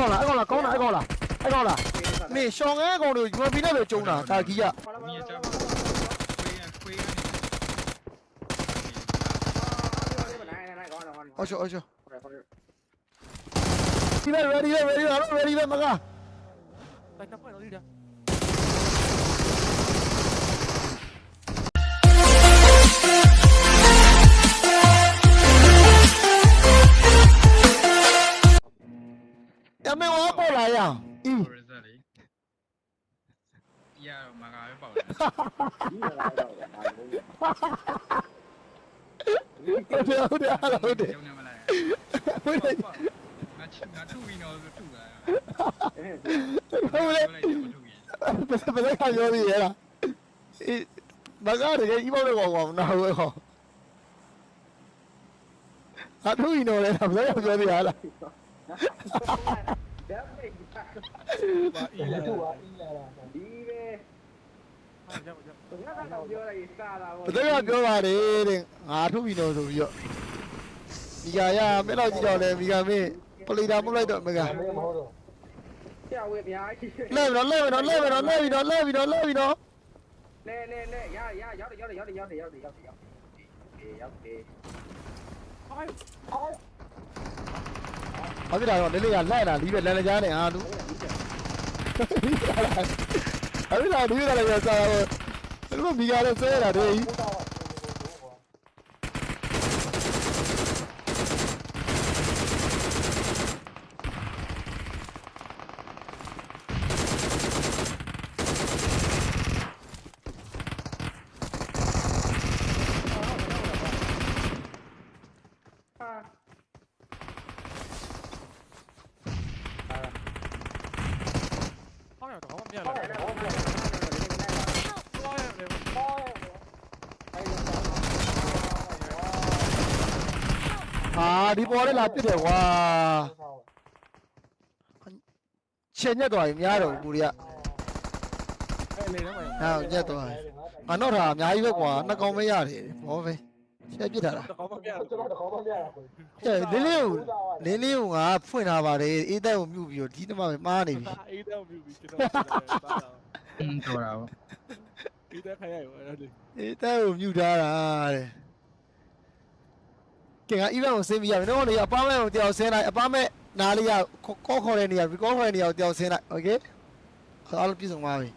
ကောင်လားအကောင်လားကောင်းတာအကောင်လားအကောင်လားမင်းရှောင်းငဲကောင်တို့ငါပြီးနဲ့ပဲကျုံတာကာကြီးကမြင်ကြပါအော်ရှောအော်ရှောဒီမဲ့ ready ready ready ready မကဘယ်နှပွဲလို့ဒီလား တမင်ဝါပေါ်လာရအောင်အီး 不是这里。呀，马嘎又爆了。 ဟုတ်တယ်ဟုတ်တယ်ဟုတ်တယ် 兄弟们来。 ဟုတ်တယ် 俺吃俺吐一脑子吐了。 ဟုတ်တယ် 来就不吐一。 ဘယ်ဘယ်ကပြောသေးရလားအေးမကတကယ်ဤမောက်တော့ကောင်ကောင်နာဝဲကောင်အထူးရင်တော့လည်းဘယ်ကပြောသေးရလား ပါအီလာတူပါအီးလာတာဟာကြောက်ကြောက်ဘယ်ကပြောပါတယ်တဲ့ငါထူးရင်တော့ဆိုပြီးတော့မိဂါရမင်းတော့ကြည့်တော့လေမိဂါမင်းပလီတာပုတ်လိုက်တော့မိဂါမင်းမဟုတ်တော့လဲပြီတော့လဲပြီတော့လဲပြီတော့လဲပြီတော့လဲပြီတော့လဲပြီတော့ ဘာဖြစ်တာတော့လေးလေးကလိုက်တာလီးပဲလန်လကြားနေဟာလူအဲ့ဒါဒီလိုလည်းစားတော့ဘယ်လိုမိဂါလဲဆဲတာတဲ့ ဘုရား ဟောရတော့မမြတ်လာဟောရတယ် ဟာ ဒီပေါ်လေးလာပြစ်တယ်ကွာချင်ညက်သွားပြီများတော့ဘူးတွေကအဲ့လေတော့မရဟာညက်သွားပြီငါတော့ထားအများကြီးပဲကွာနှစ်ကောင်ပဲရတယ်ဘောပဲချက်ပြစ်ထားတာတကောမပြကျွန်တော်တကောမပြတာကိုဟဲ့လင်းလင်းကိုလင်းလင်းကိုငါဖွင့်ထားပါတယ်အေးတက်ကိုမြုပ်ပြီးတော့ဒီတမပဲမှားနေပြီအေးတက်ကိုမြုပ်ပြီးကျွန်တော်อืมတော်တာဗောအေးတက်ခိုင်းရရောအဲ့ဒါလေအေးတက်ကိုမြုပ်ထားတာတဲ့ ကင်ကအီဗန်ကိုဆင်းပြီးရပြီနော်ဟိုနေရာအပါမဲ့ကိုတယောက်ဆင်းလိုက်အပါမဲ့နားလေးရကောခေါ်တဲ့နေရာရီကောခေါ်တဲ့နေရာကိုတယောက်ဆင်းလိုက်โอเคအားလုံးပြည့်စုံပါပြီ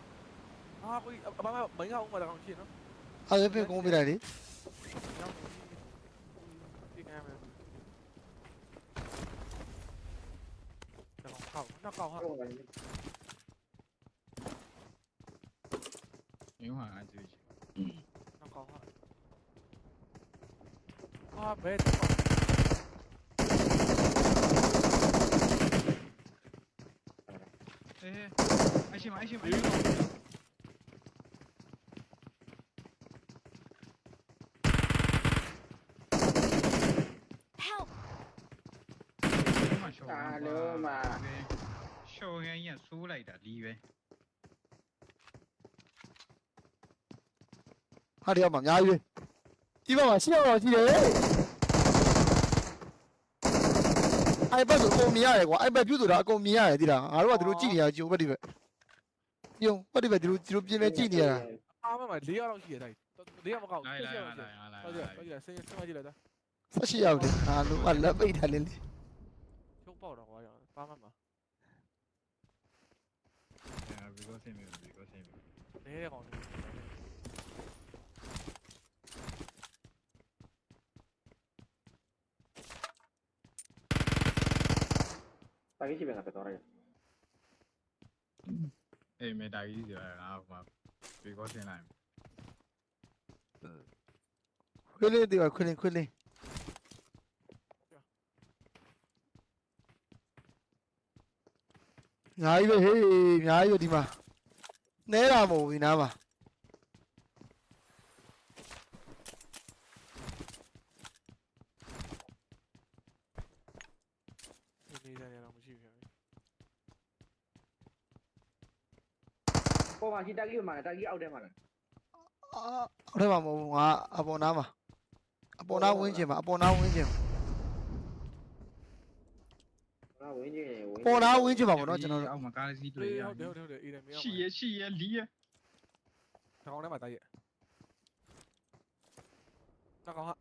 ဟာကိုအမမမင်းကဦးမလာကောင်ချင်းနော်အားလုံးပြည့်ကုန်ပြီလားလေကောင်ဟောနောက်ကောင်ဟောမင်းဟာအကြည့်နောက်ကောင်ဟော 아, 왜 잠깐. 예. 안심 안심 안심. Help! Tà lơ mà. Show nghe nhà số lại đã đi về. ဟာဒီအောင်မအများကြီး ဒီဘက်မှာရှိတော့ရှိတယ်အဲ့ဘက်ဆိုအကုန်မြင်ရတယ်ကွာအဲ့ဘက်ပြုဆိုတာအကုန်မြင်ရတယ်တိလားငါတို့ကသူတို့ကြည့်နေရကြိုးဘက်ဒီဘက်ကြိုးဘက်ဒီဘက်သူတို့သူတို့ပြင်ပြင်ကြည့်နေရတာအားမမ၄ရောက်လောက်ရှိရတိုင်း၄ရောက်မကောက်ဘူး၈ရောက်ရှိရဟုတ်ကဲ့ဟုတ်ကဲ့ဆင်းဆင်းမကြည့်လိုက်တာဆက်ရှိရောက်တယ်အားလုံးကလက်ပိတ်ထားလေလေရုပ်ပေါက်တော့ကွာပါမမအဲဘီကောဆင်းပြီဘီကောဆင်းပြီနေရကောင် တာကြီးရှိပြန်တာပဲတော့ရတယ်အေးမေတာကြီးစီရတာငါကဟိုမှာပြေကောတင်လိုက်မယ်ခွေးလေးဒီကခွေးလေးခွေးလေးအများကြီးပဲဟေးအများကြီးပဲဒီမှာနဲတာမဟုတ်ဘူးဒီနားမှာ ပေါ်မှာရှိတာကြီးပေါ်မှာတာကြီးအောက်ထဲမှာလားအော်ထဲမှာမဟုတ်ဘူးငါအပေါ်နားမှာအပေါ်နားဝင်းချင်မှာအပေါ်နားဝင်းချင်ဟာဝင်းချင်ဝင်းပေါ်နားဝင်းချင်မှာပေါ့နော်ကျွန်တော်တို့အောက်မှာကားလေးစီးတွေ့ရဟုတ်တယ်ဟုတ်တယ်အေးတယ်မင်းရှီရရှီရလီရနှကောင်ထဲမှာတာကြီးနှကောင်ဟာ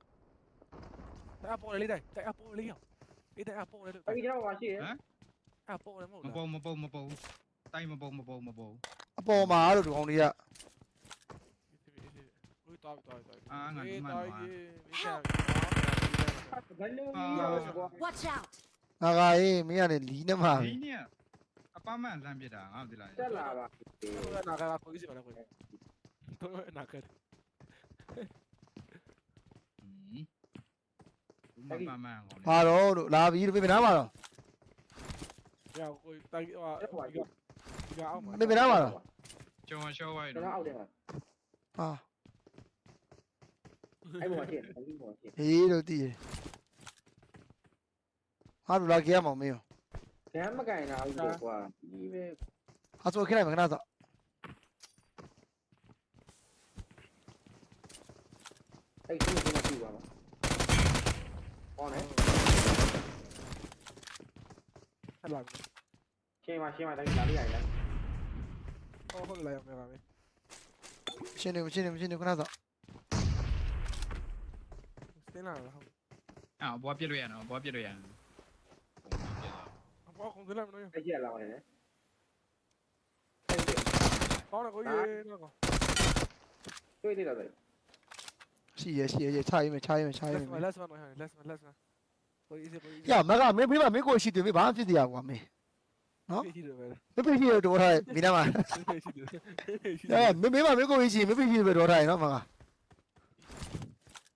တဲ့အပေါ်လေးတိုင်းတဲ့အပေါ်လေးရောက်အေးတဲ့အပေါ်လေးတို့တာကြီးကျွန်တော်ပါရှိရဟမ်အပေါ်လေးမဟုတ်လားမပေါ်မပေါ်မပေါ်တိုင်းမပေါ်မပေါ်မပေါ် အပေါ်မှာတော့ဒီကောင်တွေကဦးတော်တော်တော်အာငါဒီမှာပါဘယ်လိုမျိုး Watch out! ငါကအေးမင်းကနေလီးနေမှာဒီနေ့အပမန်လမ်းပြတာငါတို့လာတက်လာပါနာကလာကိုကြီးစီပါလားကိုကြီးတော့နာကအပမန်ကောလေဟာတော့တို့လာပြီတို့ပြင်မနာပါတော့ညကိုကြီးတိုက်ဟာ ရွာအောက်မှာအမေဘယ်နားမှာလဲကျွန်တော်ရှော့ဝိုင်းတော့ကျွန်တော်အောက်တယ်မှာဟာအဲ့ဘောထည့်တယ်အဲ့ဘောထည့်ရေးလို့တည်တယ်ဟာလူလာခဲ့ရမှာမင်းရောကမ်းမကင်တာဟုတ်တော့ကွာဒီပဲဟာဆိုခဲ့လိုက်မှာခဏစောအဲ့ဒီကိုကျွန်တော်ပြပါမယ်ဟောနေဆက်လာပြီချိန်မှာချိန်မှာတိုင်းလာလိုက်ရတယ် Oh, hold on, hold on, hold on. 兄弟们，兄弟们，兄弟，快拿走！谁拿了？啊，我别留言了，我别留言。我红队那了没有。太野了，我这。好了，可以那个。对的，对的。是耶，是耶，耶！差一米，差一米，差一米。来十万，来十万，来十万，来十万。要没个，没没嘛，没过去的，没办法的呀，我没。 နော်မပိရှိတော့ထားမိနာမအဲမမေးမမေးကိုရှိမပိရှိပဲတော့ထားရနော်မက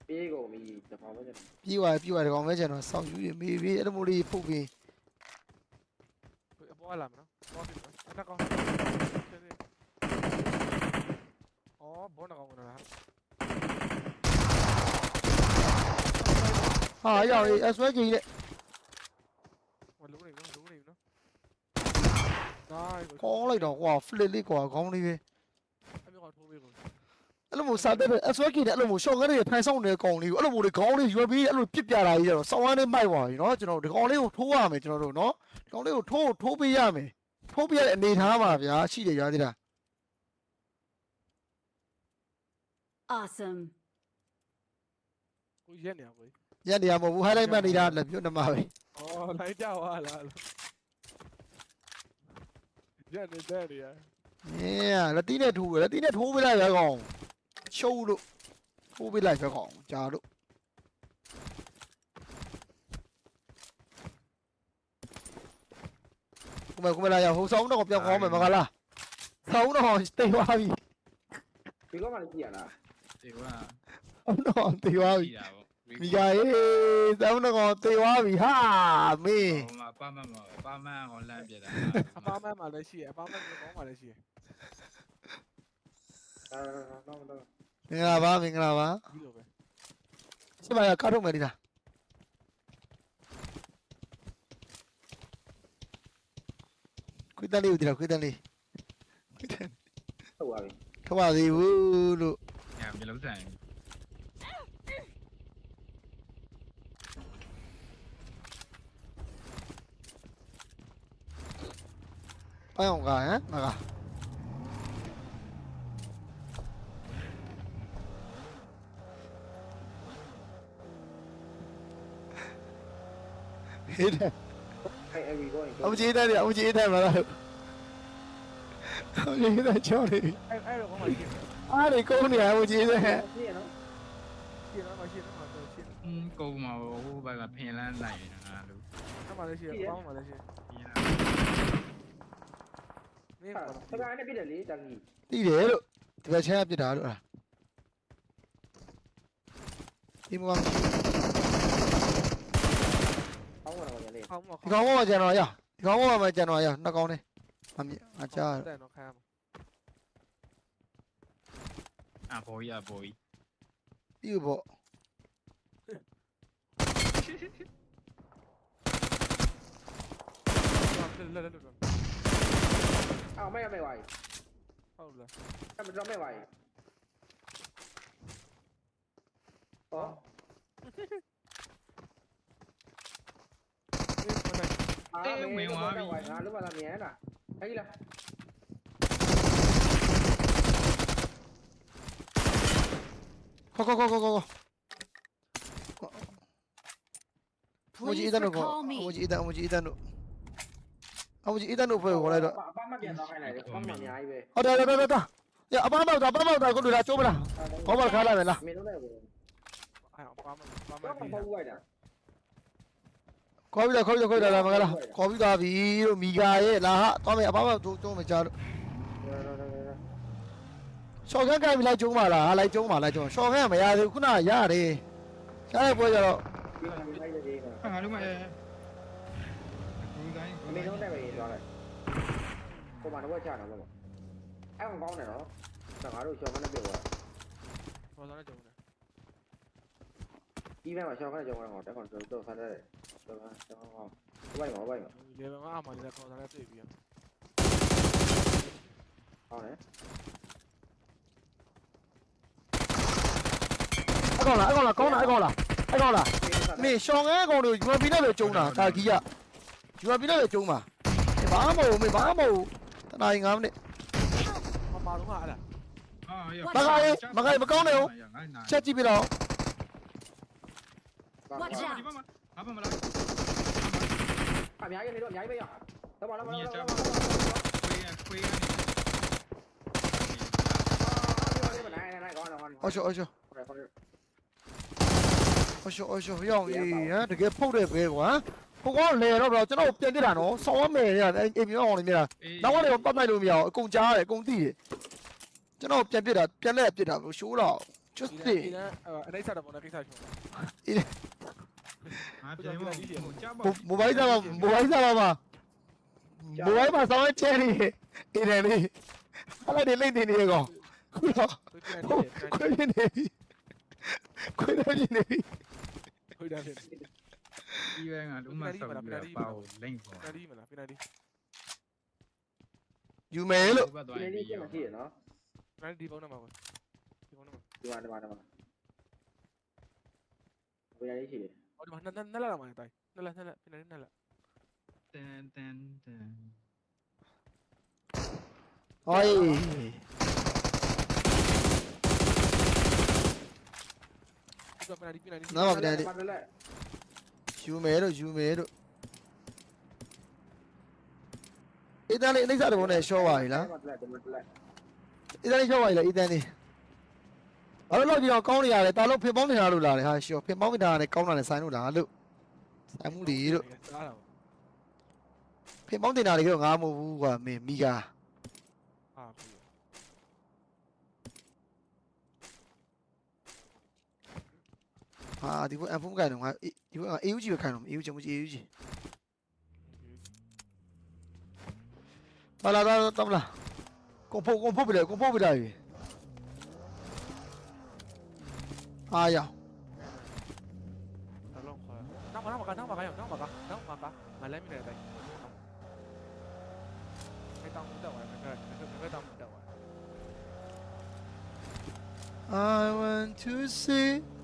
ပြေးကုန်ပြီတပါပဲပြေးသွားပြေးသွားတကောင်ပဲကျွန်တော်စောင့်ယူရမေးပြီးအဲ့လိုမျိုးလေးဖုတ်ပြီးအပေါ်လာမနော်ပေါ်ပြီအဲ့ကောင်အော်ဘောနကောင်ကနော်ဟာရောက်ရေးအဆွဲကြီးလေမလို့နေကော Nice ကောင်းလိုက်တော့ကွာ flip လေးကွာခေါင်းလေးပဲအမေကထိုးပေးကုန်အဲ့လိုမျိုးစားတဲ့ SWK နဲ့အဲ့လိုမျိုး shotgun တွေဖန်ဆောင်နေတဲ့ကောင်လေးကိုအဲ့လိုမျိုးတွေခေါင်းလေး UAV အဲ့လိုပြစ်ပြတာကြီးတော့ဆောင်းဝမ်းလေးမိုက်သွားပြီနော်ကျွန်တော်ဒီကောင်လေးကိုထိုးရမယ်ကျွန်တော်တို့နော်ဒီကောင်လေးကိုထိုးထိုးပေးရမယ်ထိုးပေးရတဲ့အနေထားပါဗျာရှိတယ်ရွာသေးတာ Awesome ကိုရက်နေရပါဘူး ညနေရမဟုတ်ဘူး highlight မှတ်နေတာလည်းပြောနေမှာပဲ အော်လိုက်ကြပါလား ပြတ်နေတဲ့နေရာ။အေးလက်တီးနဲ့ထိုးလက်တီးနဲ့ထိုးပေးလိုက်ပဲကောင်။ချုံလို့ထိုးပေးလိုက်ပဲကောင်။ကြာလို့ကိုမကိုမလာရဟိုဆောင်းတော့ပြောင်းကောင်းမယ်မကလား။ဆောင်းတော့တိတ်သွားပြီ။ဒီကောင်ကလည်းကြည့်ရလား။ဒီကောင်ကတော့တိတ်သွားပြီ။ကြည့်တာပေါ့ မိကရေးဆောင်းတော့တိတ်သွားပြီဟာမင်းဟိုမှာပမန်မပမန်ကောလမ်းပြတာအပါမန်မှာလည်းရှိရအပါမန်ကကောင်းမှာလည်းရှိရအာတော့တော့မင်္ဂလာပါမင်္ဂလာပါဒီလိုပဲ။စမရကားထုတ်မယ်ဒီလားခွေးတန်းလေးဦးဒီလားခွေးတန်းလေးခွေးတန်းဟုတ်ပါပြီထမသေးဘူးလို့ညာမျိုးလုံးဆိုင် ပိုင်းအောင်ကဟမ်မကဟေးတယ်အဲ့အဲ့ဒီကိုအမကြီးတဲ့အမကြီးတဲ့မလားအမကြီးတဲ့ချောင်းလေးအဲ့အဲ့တော့ကောင်းမှာရှိရအားရကုန်းနေအမကြီးတဲ့ကြည့်ရနော်ရှိရတော့ မှာရှိရတော့မှာရှိရอืมကုန်းမှာဟိုဘက်ကဖင်လန်းလိုက်နေတာလို့အဲ့မှာလည်းရှိရကောင်းမှာလည်းရှိရဒီလားမင်းဟာကတော့စကားနဲ့ပြတယ်လေတကီတိတယ်လို့ဒီဘက်ချမ်းပြစ်တာလို့လားဒီမောင်အောင်းတော့ရတယ်ကောင်းမှာဒီကောင်ကကျန်တော့ရဒီကောင်ကမှကျန်တော့ရနှစ်ကောင်နဲ့အမြအချာတဲ့တော့ခိုင်းမှာအဘောကြီးအဘောကြီးပြီးပေါ့လက်လက်လက် အော်မဲမဲဝိုင်းဟုတ်လားအဲ့မတော်မဲဝိုင်းဟောအေးမနေ့အငါလို့ပါလားမြင်လားဟဲ့လားခေါခေါခေါခေါခေါအမကြီးအတန်တို့ခေါအမကြီးအတန်အမကြီးအတန်တို့ အဘူကြီးအီတန်တို့ဖွဲ့ကိုခေါ်လိုက်တော့အပမ်းမပြန်သွားခိုင်းလိုက်တယ်ဖမ်းမအများကြီးပဲဟုတ်တယ်တော်တော်တော်ရအပမ်းမောက်တာပမ်းမောက်တာကိုလူလာချိုးမလားဘောပါခါလိုက်မယ်လားမင်းတို့လည်းပဲအဲ့တော့ပါမပါမဘာမှမဟုတ်လိုက်တာခေါ်ပြီးတော့ခေါ်ပြီးတော့ခေါ်တာလားမကလားခေါ်ပြီးသွားပြီလို့မီဂါရဲ့လာဟာသွားမယ်အပမ်းမောက်တို့ကျုံးမကြလို့ရှော့ခန့်ကိုင်ပြီးလိုက်ကျုံးပါလားဟာလိုက်ကျုံးပါလိုက်ကျုံးရှော့ခန့်မရသေးဘူးခုနရတယ်ရှားတဲ့ပွဲကြတော့ငါတို့မှ အမေဆုံးတက်ပဲသွားလိုက်ကိုမတော့ချတာမဟုတ်အဲ့ကောင်ကောင်းတယ်နော်ငါတို့ရှော့ခန်းနဲ့ပြေသွားဟောစားလိုက်ကြုံတယ်ဒီဘက်မှာရှော့ခန်းနဲ့ကြုံရမှာတက်ကောင်တော့ဆန်းတယ်တော့တော့ဟောဘိုက်မှာဘိုက်မှာလေဘယ်မှာအမှန်တကယ်ခေါ်စားလိုက်ပြေးပြီးဟုတ်တယ်အကောင်လားအကောင်လားကောင်းတာအကောင်လားအကောင်လားမင်းရှောင်းငဲကောင်တို့ UMP နဲ့ပဲကျုံတာတာကြီးက UAV ကြုံပါဘာမဟုတ်မေဘာမဟုတ်တနားငါမနစ်မမလုံးကအဲ့ဒါအာရမကရေမကရေမကောင်းနဲ့ဟုတ်ချက်ကြည့်ပြတော့ Watch out ဘာမှမလားအများကြီးနေတော့အများကြီးပဲရတော့ပါလားပါလားခွေးခွေးအော်ရှောအော်ရှောအော်ရှောအော်ရှောရောင်းအေးဟမ်တကယ်ဖုတ်တဲ့ပဲကွာ ကိုကောင်လေတော့ဗျာကျွန်တော်ပြန်တက်တာနော်ဆောင်းရမယ်နေရအိမ်မြောင်းအောင်နေမြတာနောက်ကနေပတ်လိုက်လို့မရအောင်အကုန်ကြားရတယ်အကုန်သိတယ်ကျွန်တော်ပြန်တက်တာပြန်လက်ပြစ်တာလို့ရှိုးတော့ just ဒီ it နာအနိုင်စားတာပေါ့နော်ကိစ္စရှင်ငါပြန်မလို့ကြားပါမိုဘိုင်းစားပါမိုဘိုင်းစားပါပါမိုဘိုင်းမှာဆောင်းချဲနေအင်းတယ်လေအဲ့ဒါလေးလိမ့်နေနေကောခုတော့ခွေးနေခွေးနေခွေးနေခွေးနေ Iban alumma saboda bawo lengo. Finali mana finali. Jumelo. Finali ke masih no. Finali di bawah nama gua. Di bawah nama. Di mana mana mana. Finali sih. Oh di mana nala mana tay. Nala nala finali nala. Ten ten ten. Oi. Nama finali finali. Nama. ယူမယ်လို့ယူမယ်လို့အေးတန်းလေးအိဋ္ဌာတဘုံနဲ့ရှော့ပါပြီလားမတ်လက်မတ်လက်အေးတန်းလေးရှော့ပါပြီလားအေးတန်းလေးဘာလို့လောက်ကြည့်တော့ကောင်းနေရတယ်တာလို့ဖင်ပေါင်းနေတာလို့လာတယ်ဟာရှော့ဖင်ပေါင်းနေတာနဲ့ကောင်းတာနဲ့ဆိုင်လို့လားလို့ဆိုင်မှုလီလို့啥了？ဖင်ပေါင်းတင်တာတွေကတော့ငါမဟုတ်ဘူးကွာမင်းမိကာ AUG AUG AUG I want to see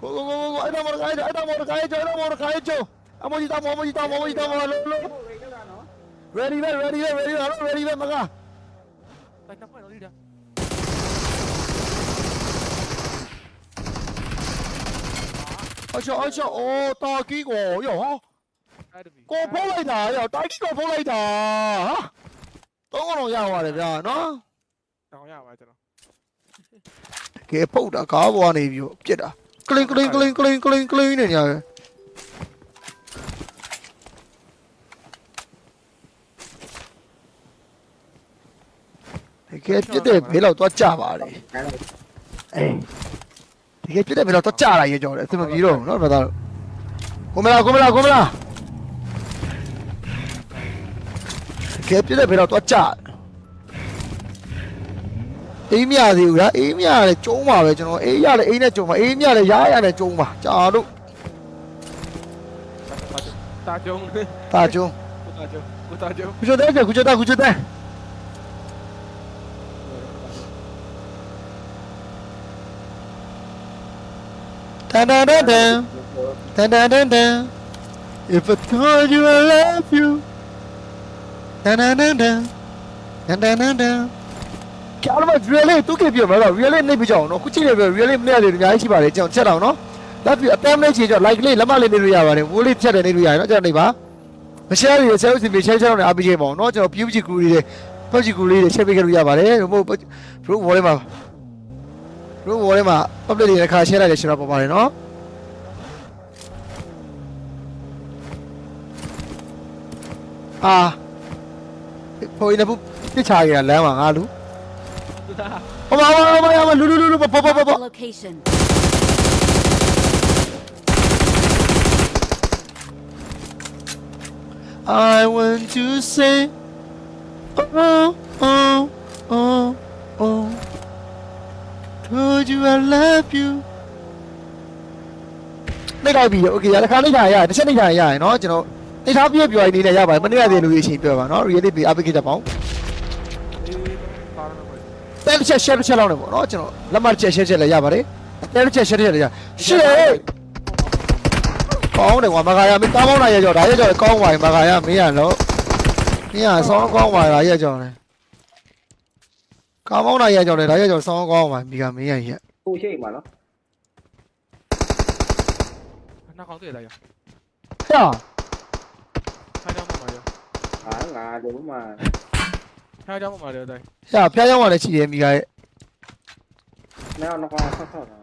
Go, go, go, go. Ada orang kaya, ada orang kaya, ada orang kaya, jo. Amo jita, amo jita, amo jita, amo lo. Very well, very well, very well, very well, maga. Baik nak mana dia? Acha, acha, oh, taki go, yo. Go phô lại ta, yo, taki go phô lại ta. Ha? Tôi có lòng giàu rồi, bây nó. Lòng giàu rồi, chứ. Cái phô đã có bọn này, chết à? လင်းကလင်းကလင်းနေညာပဲတကယ်ပြစ်တဲ့ဘေးတော့သွားကြပါလေအဲ့ဒါအေးတကယ်ပြစ်တဲ့ဘေးတော့သွားကြတာရေကြော်တယ်အစမပြေတော့ဘူးနော်ဘာသာကိုမလားကိုမလားကိုမလားကဲပြည့်တဲ့ဘယ်တော့သွားကြ အေးမြသေးဘူးလားအေးမြလည်းကျုံးပါပဲကျွန်တော်အေးရလည်းအေးနဲ့ကျုံးပါအေးမြလည်းရားရလည်းကျုံးပါကြာလို့တာကျုံတာကျုံးကိုတာကျုံကိုတာကျုံကုချတဲ့ကုချတဲ့ကုချတဲ့တန်တန်တန်တန်တန်တန်တန်တန် If I told you I love you တန်တန်တန်တန်တန်တန်တန်တန် ကျတော့ really တူကေပြမလား really နေပြကြအောင်နော်ခုချိန်နေပြ really မနေရတယ်အများကြီးရှိပါတယ်ကျွန်တော်ချက်တော့နော်လက်ပြအတမ်းလေးချေကြော like လေးလက်မလေးနေလို့ရပါတယ်ဝိုးလေးချက်တယ်နေလို့ရတယ်နော်ကျွန်တော်နေပါမရှယ်ရဆဲဦးစီမြေရှယ်ချောင်းနဲ့ RPG ပေါ့နော်ကျွန်တော် PUBG crew လေးတွေ PUBG crew လေးတွေချက်ပေးခဲ့လို့ရပါတယ်ဘို့ဘို့ဝေါ်လေးမှာဘို့ဝေါ်လေးမှာ public တွေတစ်ခါ share လိုက်တယ်ရှင်တော့ပေါ်ပါတယ်နော်အာဖိုးနေဘူးပြစ်ချရလမ်းမှာငါလူ Oma oma oma oma lulu lulu pop pop pop. Location. I want to say oh oh oh oh Told you I love you နှိမ့်လိုက်ပြီโอเคရတခါနှိမ့်တာရတစ်ချက်နှိမ့်တာရရနော်ကျွန်တော်နှိမ့်ထားပြည့်ပြောရနေနဲ့ရပါတယ်မနှိမ့်ရသေးလူကြီးအချင်းပြောပါနော် reality ပေးအပ်ပေးကြပါဦး တဲတစ်ချက် share တစ်ချက်လောက်နေပေါ့နော်ကျွန်တော်လက်မတစ်ချက် share ချက်လည်းရပါတယ်တဲတစ်ချက် share ချက်လည်းရ share ကောင်းတယ်ကွာမခါရမင်းတားပေါင်းလာရကြောဒါရကြောကောင်းပါရင်မခါရမင်းရတော့မင်းရဆောင်းကောင်းပါလားရကြောလဲကောင်းပေါင်းလာရကြောလဲဒါရကြောဆောင်းကောင်းပါမိကမင်းရရကိုရှိတ်မှာနော်နှာခေါင်းတွေ့လာရဟဲ့ခိုင်းတော့မှာရအာငါတို့မှာ ဖျားကြောင်းမှာလည်းတိုင်း။ဟာဖျားကြောင်ကလည်းရှိတယ်မိကရဲ့။နောက်တော့ကောင်ဆက်ဆော့တာ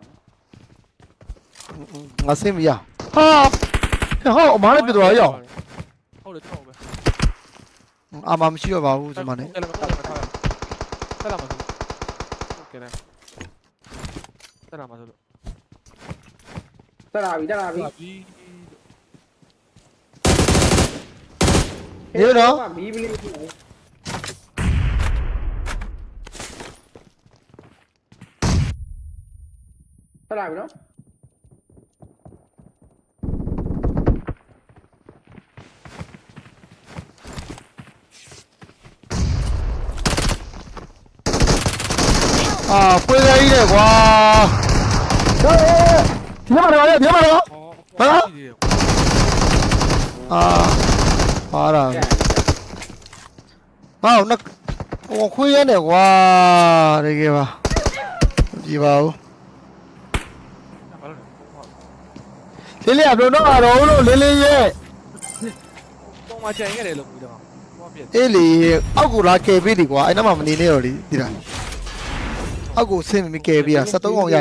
။ငါစိတ်မရ။ဟာဟောအမားလည်းပြသွားရအောင်ဟုတ်တယ်တော့ပဲ။အာမမရှိတော့ပါဘူးဒီမှာနဲ့အဲ့လိုမထားဘူးဆက်လာမှာဆိုဟုတ်ကဲ့လားဆက်လာမှာဆိုလို့။တက်လာပြီတက်လာပြီဒီ။။ဒီတော့မီးပလေးကြီး Palabra. 아, 뿌리가 이래, 와. 야, 야, 야, 야. 뒤에 말해, 말해, 뒤에 말해. 어? 어, 어, 어? 아, 봐라. 아, 나, 어, 후회하네, 와, 이게 봐. 이봐우. လေးလေးကဘယ်တော့အရောလို့လေးလေးရဲ့ပုံမှန်ကြံရတယ်လို့ပြောတော့ဘာဖြစ်အေးလေအောက်ကိုလာကယ်ပေးဒီကွာအဲ့နားမှာမနေနဲ့တော့လေဒီလားအောက်ကိုဆင်းမကယ်ပေးရ73အောင်ရ